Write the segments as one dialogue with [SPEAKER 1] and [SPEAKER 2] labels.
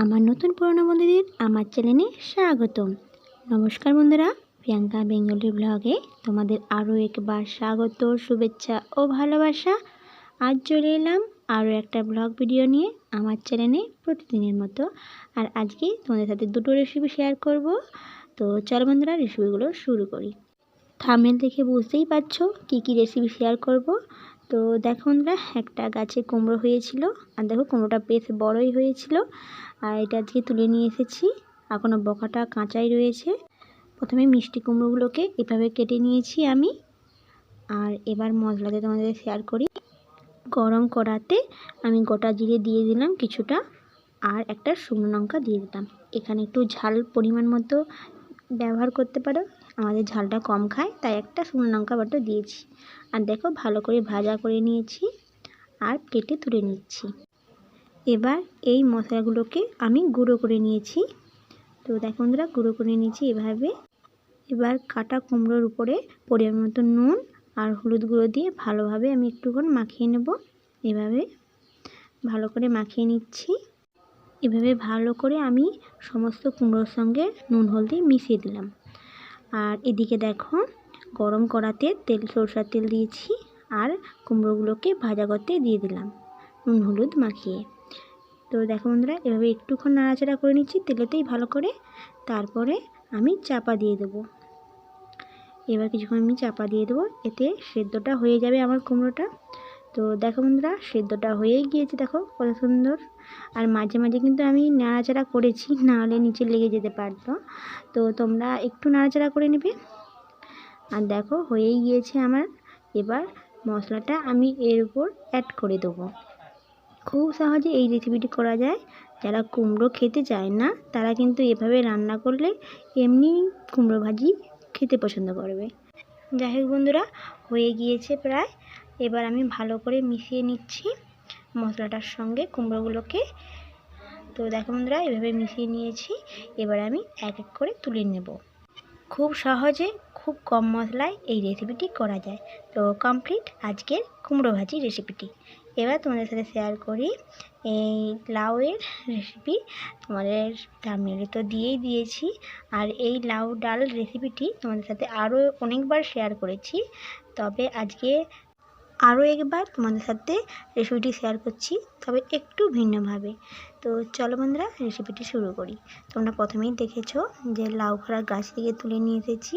[SPEAKER 1] আমার নতুন পুরনো বন্ধুদের আমার চ্যানেলে স্বাগতম। নমস্কার বন্ধুরা, প্রিয়াঙ্কা বেঙ্গলি ব্লগে তোমাদের আরও একবার স্বাগত, শুভেচ্ছা ও ভালোবাসা। আজ চলে এলাম আরও একটা ব্লগ ভিডিও নিয়ে আমার চ্যানেলে প্রতিদিনের মতো। আর আজকে তোমাদের সাথে দুটো রেসিপি শেয়ার করব। তো চলো বন্ধুরা রেসিপিগুলো শুরু করি। থামেল দেখে বুঝতেই পারছ কী কী রেসিপি শেয়ার করব। তো দেখো বন্ধুরা, একটা গাছে কুমড়ো হয়েছিল, আর দেখো কুমড়োটা বেশ বড়ই হয়েছিল, আর এটা আজকে তুলে নিয়ে এসেছি। এখনও বকাটা কাঁচাই রয়েছে। প্রথমে মিষ্টি কুমড়োগুলোকে এভাবে কেটে নিয়েছি আমি। আর এবার মশলাতে তোমাদের শেয়ার করি। গরম কড়াতে আমি গোটা জিরে দিয়ে দিলাম কিছুটা, আর একটা শুকনো লঙ্কা দিয়ে দিলাম। এখানে একটু ঝাল পরিমাণ মতো ব্যবহার করতে পারো। আমাদের ঝালটা কম খায় তাই একটা শুকনো লঙ্কা বাটা দিয়েছি। আর দেখো ভালো করে ভাজা করে নিয়েছি আর প্লেটে তুলে নিচ্ছি। এবার এই মশলাগুলোকে আমি গুঁড়ো করে নিয়েছি। তো দেখো বন্ধুরা, গুঁড়ো করে নিয়েছি এভাবে। এবার কাটা কুমড়োর উপরে পরিমাণ মতো নুন আর হলুদ গুঁড়ো দিয়ে ভালোভাবে আমি একটুক্ষণ মাখিয়ে নেব। এভাবে ভালো করে মাখিয়ে নিচ্ছি। এভাবে ভালো করে আমি সমস্ত কুমড়োর সঙ্গে নুন, হলদি মিশিয়ে দিলাম। আর এদিকে দেখো, গরম করাতে তেল, সরষার তেল দিয়েছি আর কুমড়োগুলোকে ভাজা করতে দিয়ে দিলাম, নুন, হলুদ মাখিয়ে। তো দেখো বন্ধুরা, এভাবে একটুক্ষণ নাড়াচাড়া করে নিচ্ছি তেলেতেই ভালো করে, তারপরে আমি চাপা দিয়ে দেবো। এবার কিছুক্ষণ আমি চাপা দিয়ে দেবো, এতে সেদ্ধটা হয়ে যাবে আমার কুমড়োটা। তো দেখো বন্ধুরা, সেদ্ধটা হয়েই গিয়েছে, দেখো কত সুন্দর। আর মাঝে মাঝে কিন্তু আমি নাড়াচাড়া করেছি, নাহলে নিচে লেগে যেতে পারতো। তো তোমরা একটু নাড়াচাড়া করে নেবে। আর দেখো, হয়েই গিয়েছে আমার। এবার মশলাটা আমি এর উপর অ্যাড করে দেবো। খুব সহজে এই রেসিপিটি করা যায়। যারা কুমড়ো খেতে চায় না, তারা কিন্তু এভাবে রান্না করলে এমনি কুমড়ো ভাজি খেতে পছন্দ করবে। যাই হোক বন্ধুরা, হয়ে গিয়েছে প্রায়। এবার আমি ভালো করে মিশিয়ে নিচ্ছি। মশলাটার সঙ্গে কুমড়োগুলোকে। তো দেখো বন্ধুরা, এভাবে মিশিয়ে নিয়েছি। এবার আমি এক এক করে তুলে নেব। খুব সহজে খুব কম মশলায় এই রেসিপিটি করা যায়। তো কমপ্লিট আজকের কুমড়ো ভাজি রেসিপিটি। এবার তোমাদের সাথে শেয়ার করি। এই লাউয়ের রেসিপি তোমাদের থামনেলে তো দিয়েই দিয়েছি। আর এই লাউ ডাল রেসিপিটি তোমাদের সাথে আরও অনেকবার শেয়ার করেছি। তবে আজকে আরও একবার তোমাদের সাথে রেসিপিটি শেয়ার করছি, তবে একটু ভিন্নভাবে। তো চলো বন্ধুরা রেসিপিটি শুরু করি। তোমরা প্রথমেই দেখেছ যে লাউ খড়া গাছ থেকে তুলে নিয়ে এসেছি।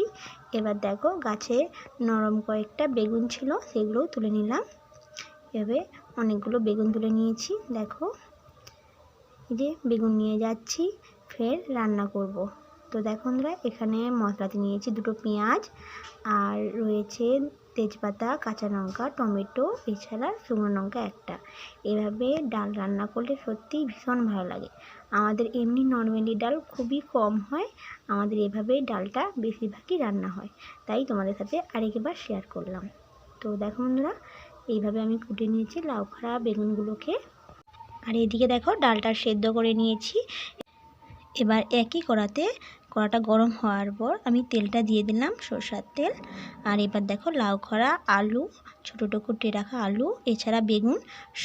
[SPEAKER 1] এবার দেখো গাছে নরম কয়েকটা বেগুন ছিল, সেগুলোও তুলে নিলাম। এভাবে অনেকগুলো বেগুন তুলে নিয়েছি, দেখো। এই যে বেগুন নিয়ে যাচ্ছি, ফের রান্না করব। তো দেখো বন্ধুরা, এখানে মশলাতে নিয়েছি দুটো পেঁয়াজ, আর রয়েছে তেজপাতা, কাঁচা লঙ্কা, টমেটো, এছাড়া শুকনো লঙ্কা একটা। এভাবে ডাল রান্না করলে সত্যিই ভীষণ ভালো লাগে। আমাদের এমনি নর্মালি ডাল খুবই কম হয়, আমাদের এভাবেই ডালটা বেশিরভাগই রান্না হয়। তাই তোমাদের সাথে আরেকবার শেয়ার করলাম। তো দেখো বন্ধুরা, এইভাবে আমি কুটে নিয়েছি লাউ খাড়া বেগুনগুলোকে। আর এদিকে দেখো, ডালটা সেদ্ধ করে নিয়েছি। এবার একই কড়াতে কড়াটা গরম হওয়ার পর আমি তেলটা দিয়ে দিলাম, সরষার তেল। আর এবার দেখো লাউ খড়া আলু, ছোটো ছোটো কুটে রাখা আলু, এছাড়া বেগুন,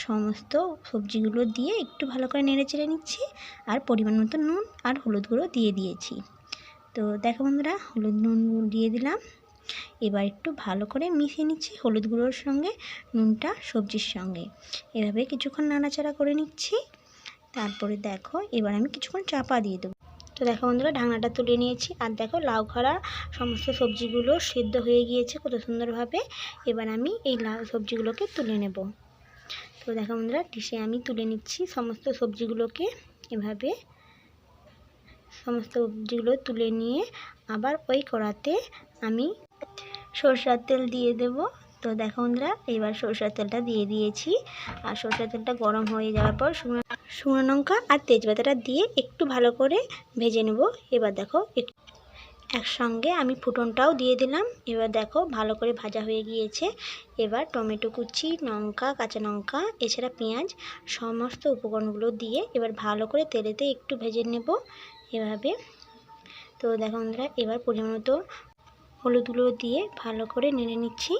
[SPEAKER 1] সমস্ত সবজিগুলো দিয়ে একটু ভালো করে নেড়ে চেড়ে নিচ্ছি। আর পরিমাণ মতো নুন আর হলুদ গুঁড়ো দিয়ে দিয়েছি। তো দেখো বন্ধুরা, হলুদ নুন দিয়ে দিলাম। এবার একটু ভালো করে মিশিয়ে নিচ্ছি হলুদ গুঁড়োর সঙ্গে, নুনটা সবজির সঙ্গে। এভাবে কিছুক্ষণ নাড়াচাড়া করে নিচ্ছি। তারপরে দেখো, এবার আমি কিছুক্ষণ চাপা দিয়ে দেবো। তো দেখো বন্ধুরা, ঢাকনাটা তুলে নিয়েছি। আর দেখো, লাউ খড়া সমস্ত সবজিগুলো সেদ্ধ হয়ে গিয়েছে কত সুন্দরভাবে। এবার আমি এই লাউ সবজিগুলোকে তুলে নেব। তো দেখো বন্ধুরা, ডিশে আমি তুলে নিচ্ছি সমস্ত সবজিগুলোকে। এভাবে সমস্ত সবজিগুলো তুলে নিয়ে আবার ওই কড়াতে আমি সরষার তেল দিয়ে দেব। তো দেখো বন্ধুরা, এবার সরষার তেলটা দিয়ে দিয়েছি। আর সরষার তেলটা গরম হয়ে যাওয়ার পর শুকনো লঙ্কা আর তেজপাতাটা দিয়ে একটু ভালো করে ভেজে নেব। এবার দেখো একসঙ্গে আমি ফুটনটাও দিয়ে দিলাম। এবার দেখো, ভালো করে ভাজা হয়ে গিয়েছে। এবার টমেটো কুচি, লঙ্কা, কাঁচা লঙ্কা, এছাড়া পেঁয়াজ, সমস্ত উপকরণগুলো দিয়ে এবার ভালো করে তেলেতে একটু ভেজে নেব। এভাবে। তো দেখো বন্ধুরা, এবার পরিমাণ মতো হলুদগুলো দিয়ে ভালো করে নেড়ে নিচ্ছি।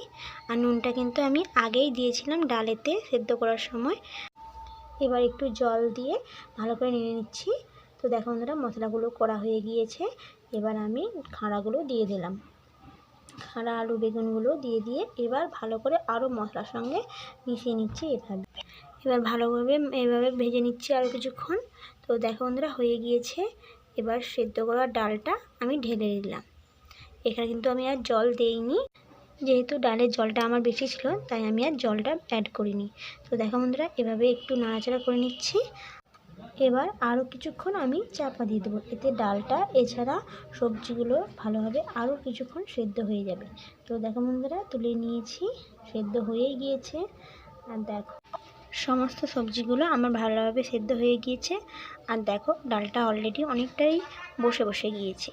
[SPEAKER 1] আর নুনটা কিন্তু আমি আগেই দিয়েছিলাম ডালেতে সেদ্ধ করার সময়। এবার একটু জল দিয়ে ভালো করে নেড়ে নিচ্ছি। তো দেখো বন্ধুরা, মশলাগুলো করা হয়ে গিয়েছে। এবার আমি খাঁড়াগুলো দিয়ে দিলাম। খাঁড়া আলু বেগুনগুলো দিয়ে দিয়ে এবার ভালো করে আরও মশলার সঙ্গে মিশিয়ে নিচ্ছি এভাবে। এবার ভালোভাবে এভাবে ভেজে নিচ্ছি আরও কিছুক্ষণ। তো দেখো বন্ধুরা, হয়ে গিয়েছে। এবার সেদ্ধ করা ডালটা আমি ঢেলে দিলাম। এখানে কিন্তু আমি আর জল দেইনি। যেহেতু ডালের জলটা আমার বেশি ছিল, তাই আমি আর জলটা অ্যাড করিনি। তো দেখো বন্ধুরা, এভাবে একটু নাড়াচাড়া করে নিচ্ছি। এবার আরও কিছুক্ষণ আমি চাপা দিয়ে দেবো। এতে ডালটা, এছাড়া সবজিগুলো ভালোভাবে আরও কিছুক্ষণ সেদ্ধ হয়ে যাবে। তো দেখো বন্ধুরা, তুলে নিয়েছি। সেদ্ধ হয়েই গিয়েছে। আর দেখো, সমস্ত সবজিগুলো আমার ভালোভাবে সেদ্ধ হয়ে গিয়েছে। আর দেখো, ডালটা অলরেডি অনেকটাই বসে বসে গিয়েছে।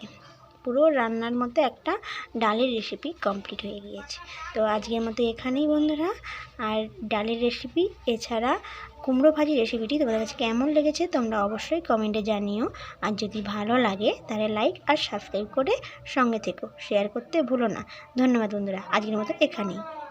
[SPEAKER 1] পুরো রান্নার মতো একটা ডালের রেসিপি কমপ্লিট হয়ে গিয়েছে। তো আজকের মতো এখানেই বন্ধুরা। আর ডালের রেসিপি এছাড়া কুমড়ো ভাজি রেসিপিটি তোমাদের কাছে কেমন লেগেছে তোমরা অবশ্যই কমেন্টে জানিও। আর যদি ভালো লাগে, তাহলে লাইক আর সাবস্ক্রাইব করে সঙ্গে থেকো। শেয়ার করতে ভুলো না। ধন্যবাদ বন্ধুরা। আজকের মতো এখানেই।